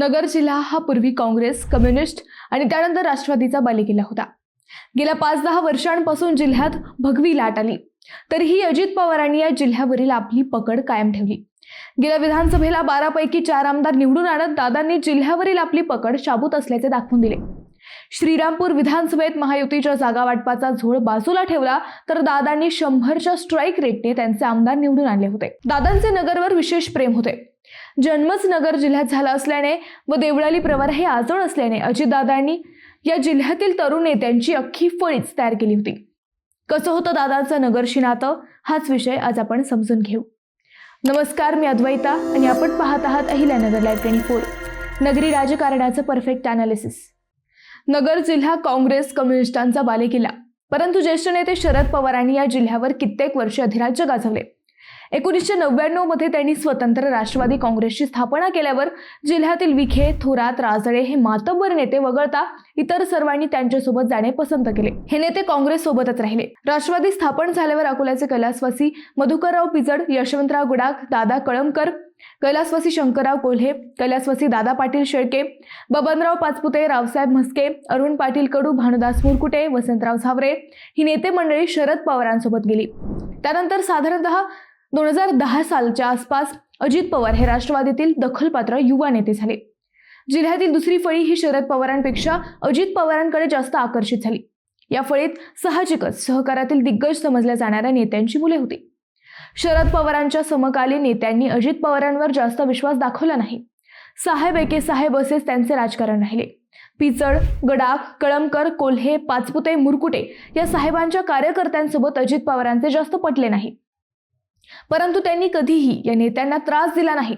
नगर जिल्हा हा पूर्वी काँग्रेस कम्युनिस्ट आणि त्यानंतर राष्ट्रवादीचा बालेकिल्ला होता. गेल्या पाच दहा वर्षांपासून जिल्ह्यात भगवी लाट आली. तरीही अजित पवारांनी या जिल्ह्यावरील आपली पकड कायम ठेवली. गेल्या विधानसभेला बारापैकी चार आमदार निवडून आणत दादांनी जिल्ह्यावरील आपली पकड शाबूत असल्याचे दाखवून दिले. श्रीरामपूर विधानसभेत महायुतीच्या जागा वाटपाचा झोळ बाजूला ठेवला तर दादांनी शंभरच्या स्ट्राईक रेटने त्यांचे आमदार निवडून आणले होते. दादांचे नगरवर विशेष प्रेम होते. जन्मच नगर जिल्ह्यात झाला असल्याने व देवळाली प्रवार हे आजोळ असल्याने अजितदादांनी या जिल्ह्यातील तरुण नेत्यांची अख्खी फळीच तयार केली होती. कसं होतं दादांचं नगरशी नातं? हाच विषय आज आपण समजून घेऊ. नमस्कार मी अद्वैता आणि आपण पाहत आहात अहिल्यानगर लाईव्ह ट्वेंटी फोर नगरी राजकारणाचं परफेक्ट अनालिसिस नगर जिल्हा काँग्रेस कम्युनिस्टांचा बालेकिल्ला. परंतु ज्येष्ठ नेते शरद पवारांनी या जिल्ह्यावर कित्येक वर्ष अधिराज्य गाजवले. एकोणीसशे नव्याण्णवमध्ये त्यांनी स्वतंत्र राष्ट्रवादी काँग्रेसची स्थापना केल्यावर जिल्ह्यातील विखे थोरात राजळे हे मातब्बर नेते वगळता इतर सर्वांनी त्यांच्यासोबत जाणे पसंत केले. हे नेते काँग्रेस सोबतच राहिले. राष्ट्रवादी स्थापन झाल्यावर अकोल्याचे कैलासवासी मधुकरराव पिजड यशवंतराव गुडाख दादा कळमकर कैलासवासी शंकरराव कोल्हे कैलासवासी दादा पाटील शेळके बबनराव पाचपुते रावसाहेब म्हस्के अरुण पाटील कडू भानुदास मुरकुटे वसंतराव झावरे ही नेते मंडळी शरद पवारांसोबत गेली. त्यानंतर साधारणतः दोन हजार दहा सालच्या आसपास अजित पवार हे राष्ट्रवादीतील दखलपात्र युवा नेते झाले. जिल्ह्यातील दुसरी फळी ही शरद पवारांपेक्षा अजित पवारांकडे जास्त आकर्षित झाली. या फळीत साहजिकच सहकारातील दिग्गज समजल्या जाणाऱ्या नेत्यांची मुले होती. शरद पवारांच्या समकालीन नेत्यांनी अजित पवारांवर जास्त विश्वास दाखवला नाही. साहेब एके साहेब असेच त्यांचे राजकारण राहिले. पिचड गडाख कळमकर कोल्हे पाचपुते मुरकुटे या साहेबांच्या कार्यकर्त्यांसोबत अजित पवारांचे जास्त पटले नाही. परंतु त्यांनी कधीही या नेत्यांना त्रास दिला नाही.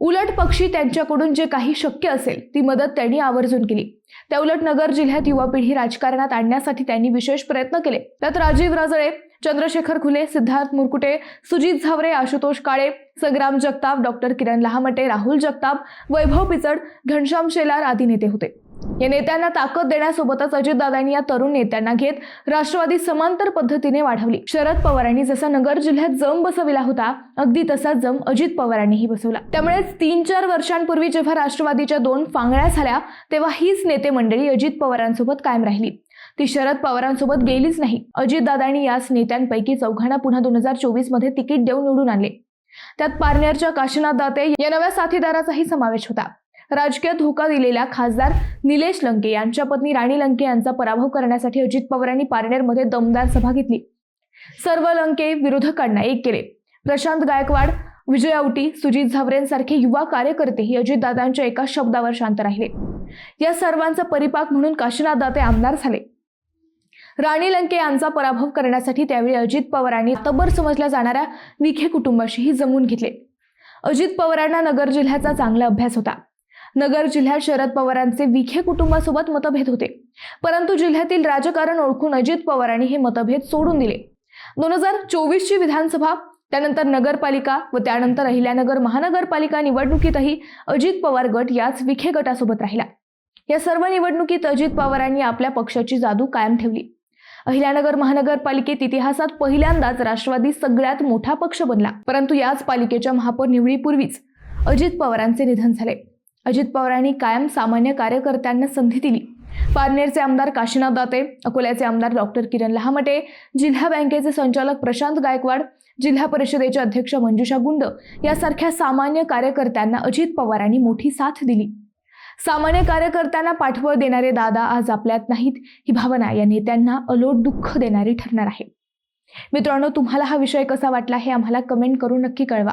उलट पक्षी त्यांच्याकडून जे काही शक्य असेल ती मदत त्यांनी आवर्जून केली. त्याउलट नगर जिल्ह्यात युवा पिढी राजकारणात आणण्यासाठी त्यांनी विशेष प्रयत्न केले. त्यात राजीव राजळे चंद्रशेखर खुले सिद्धार्थ मुरकुटे सुजित झावरे आशुतोष काळे संग्राम जगताप डॉक्टर किरण लहामटे राहुल जगताप वैभव पिचड घनश्याम शेलार आदी नेते होते. या नेत्यांना ताकद देण्यासोबतच अजितदादांनी या तरुण नेत्यांना घेत राष्ट्रवादी समांतर पद्धतीने वाढवली. शरद पवारांनी जसा नगर जिल्ह्यात जम बसविला होता अगदी तसा जम अजित पवारांनीही बसवला. त्यामुळेच तीन चार वर्षांपूर्वी जेव्हा राष्ट्रवादीच्या दोन फांगड्या झाल्या तेव्हा हीच नेते मंडळी अजित पवारांसोबत कायम राहिली. ती शरद पवारांसोबत गेलीच नाही. अजितदादांनी याच नेत्यांपैकी चौघांना पुन्हा दोन हजार चोवीसमध्ये तिकीट देऊन निवडून आणले. त्यात पारनेरच्या काशीनाथ दाते या नव्या साथीदाराचाही समावेश होता. राजकीय धोका दिलेल्या खासदार निलेश लंके यांच्या पत्नी राणी लंके यांचा पराभव करण्यासाठी अजित पवारांनी पारनेरमध्ये दमदार सभा घेतली. सर्व लंके विरोधकांना एक केले. प्रशांत गायकवाड विजय औटी सुजित झावरेंसारखे युवा कार्यकर्तेही अजितदादांच्या एका शब्दावर शांत राहिले. या सर्वांचा परिपाक म्हणून काशीनाथ दाते आमदार झाले. राणी लंके यांचा पराभव करण्यासाठी त्यावेळी अजित पवारांनी तब्बर समजल्या जाणाऱ्या विखे कुटुंबाशीही जमून घेतले. अजित पवारांना नगर जिल्ह्याचा चांगला अभ्यास होता. नगर जिल्ह्यात शरद पवारांचे विखे कुटुंबासोबत मतभेद होते. परंतु जिल्ह्यातील राजकारण ओळखून अजित पवारांनी हे मतभेद सोडून दिले. दोन हजार चोवीसची विधानसभा त्यानंतर नगरपालिका व त्यानंतर अहिल्यानगर महानगरपालिका निवडणुकीतही अजित पवार गट याच विखे गटासोबत राहिला. या सर्व निवडणुकीत अजित पवारांनी आपल्या पक्षाची जादू कायम ठेवली. अहिल्यानगर महानगरपालिकेत इतिहासात पहिल्यांदाच राष्ट्रवादी सगळ्यात मोठा पक्ष बनला. परंतु याच पालिकेच्या महापौर निवडीपूर्वीच अजित पवारांचे निधन झाले. अजित पवारांनी कायम सामान्य कार्यकर्त्यांना संधी दिली. पारनेरचे आमदार काशीनाथ दाते अकोल्याचे आमदार डॉक्टर किरण लहामटे जिल्हा बँकेचे संचालक प्रशांत गायकवाड जिल्हा परिषदेचे अध्यक्ष मंजुषा गुंड यासारख्या सामान्य कार्यकर्त्यांना अजित पवारांनी मोठी साथ दिली. सामान्य कार्यकर्त्यांना पाठबळ देणारे दादा आज आपल्यात नाहीत ही भावना या नेत्यांना अलोट दुःख देणारी ठरणार आहे. मित्रांनो तुम्हाला हा विषय कसा वाटला हे आम्हाला कमेंट करून नक्की कळवा.